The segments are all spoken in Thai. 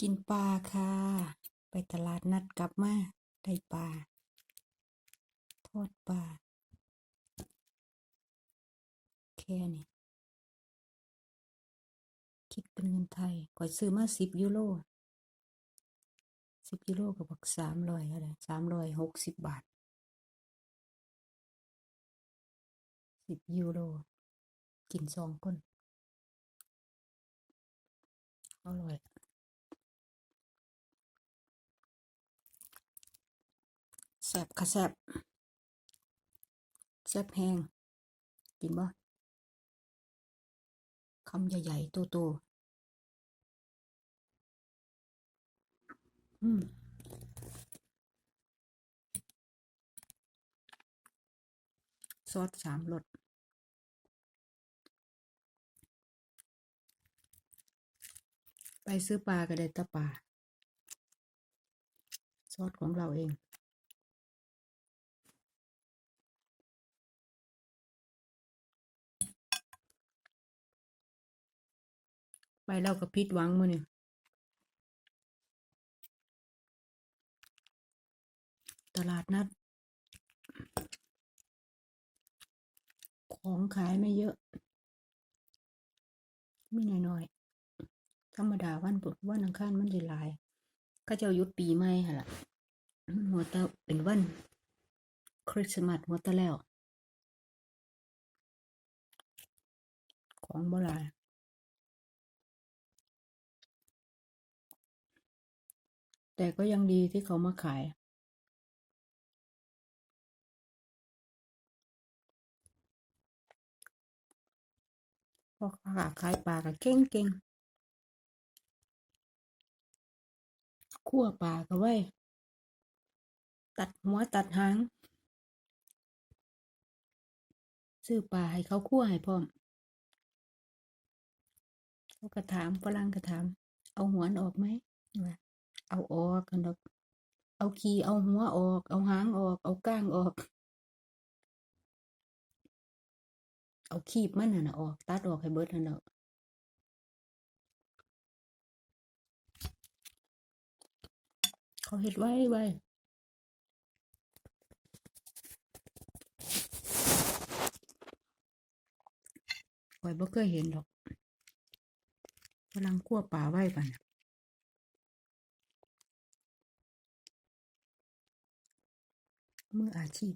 กินปลาค่ะ ไปตลาดนัดกลับมา ได้ปลา ทอดปลา แค่นี้ คิดเป็นเงินไทยก่อยซื้อมาสิบยูโรสิบยูโรก็บอกสามร้อยอะไรสามร้อยหกสิบบาทสิบยูโร กินสองคนอร่อย แซ่ บค่ะแซบแซบแห้งกินบ่คำใหญ่ๆโตๆอืมซอสสามรสไปซื้อปลาก็ได้ตะปลาซอสของเราเอง ไปเราก็ผิดหวังมื้อนี่ตลาดนัด ของขายไม่เยอะ มีหน้อยๆธรรมดาวันพุธวันอังคารมันสิหลายก็จ้าหยุดปีใหม่หั่นล่ะมันหัวตะเป็นวัน คริสต์มาสหัวตะแล้ว ของบ่ลาย แต่ก็ยังดีที่เขามาขายพอค้าขายปลาก็เก่งเก่งคั่วปลาก็ไว้ ตัดหัวตัดหาง ซื้อปลาให้เขาคั่วให้พร้อมเขาก็ถามฝรั่งก็ถาม เอาหัวออกไหมว่า เอาออกกันดอกเอาขี้เอาหัวออก เอาหางออก เอาก้างออก เอาคีบมันน่ะนะออก ตัดออกให้เบิดนั่นแหละเขาเฮ็ดไว้ไว้ข้อยบ่เคยเห็นดอกฝรั่งคั่วปลาไว้ปะน่ะ มืออาชีพ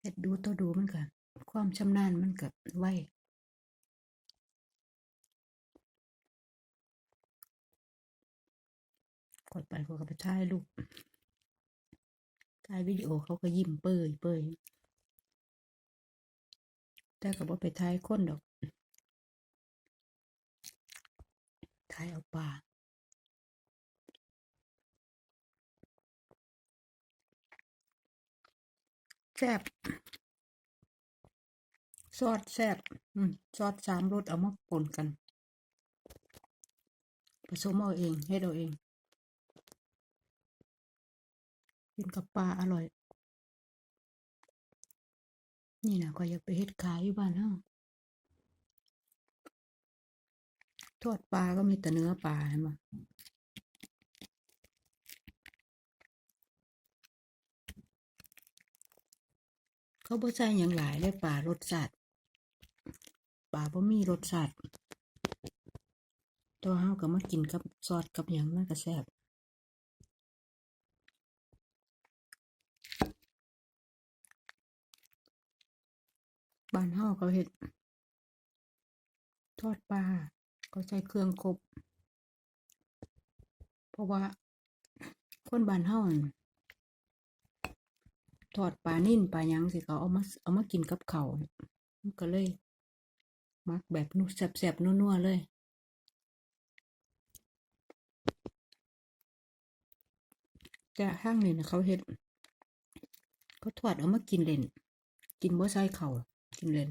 เฮ็ดดูต่อดูมันก็ความชำนาญมันก็ไวกดไปเขาก็ไปถ่ายรูปถ่ายวิดีโอเขาก็ยิ้มเปื่อยเปื่อยแต่ก็บ่ไปถ่ายคนดอกถ่ายเอาปลา แซ่บซอสแซ่บซอสสามรสเอามาปนกันผสมเอาเองเฮ็ดเอาเอง กินกับปลาอร่อย นี่นะก็อยากไปเฮ็ดขายอยู่บ้านเฮาทอดปลาก็มีแต่เนื้อปลาเห็น เขาบ่ใส่หยังหลายเลยปลารสชาติปลาบ่มีรสชาติตัวเฮาก็มากินกับซอสกับหยังมันก็แซ่บบ้านเฮาเขาเฮ็ด ทอดปลาก็ใช้เครื่องครบ เพราะว่าคนบ้านเฮานั่ ทอดปลานิ่นปลายังสิเขาเอามาเอามากินกับเขาวมันก็เลย มักแบบนุ่แซ่บๆนัวๆเลยแต่ทางนี้นะเขาเฮ็ดเขาทอดเอามากินเล่น กินบ่ใส่ข้ากินเล่น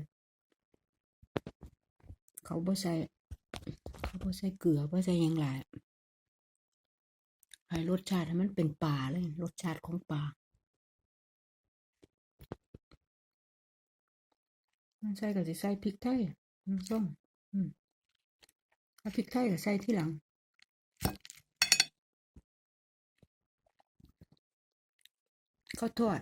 เขาบ่ใส่เขาบ่ใส่เกลือบ่ใส่ยังหลายให้รสชาติให้มันเป็นปลาเลย รสชาติของปลา มันใส่ก็สิใส่พริกไทยน้ำส้มอืมถ้าพริกไทยก็ใส่ที่หลังข้าวทอด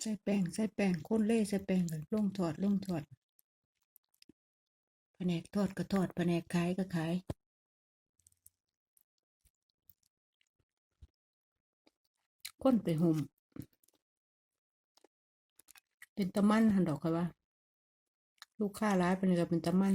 ใส่แป้งใส่แป้งข้นเล่ใส่แป้งกันลงทอดลงทอดแผนกทอดก็ทอดแผนกขายก็ขายก้นไปหุ่ม เป็นตะมั่นหันดอกค่ะว่า ลูกค้าร้ายเป็นก็เป็นตะมั่น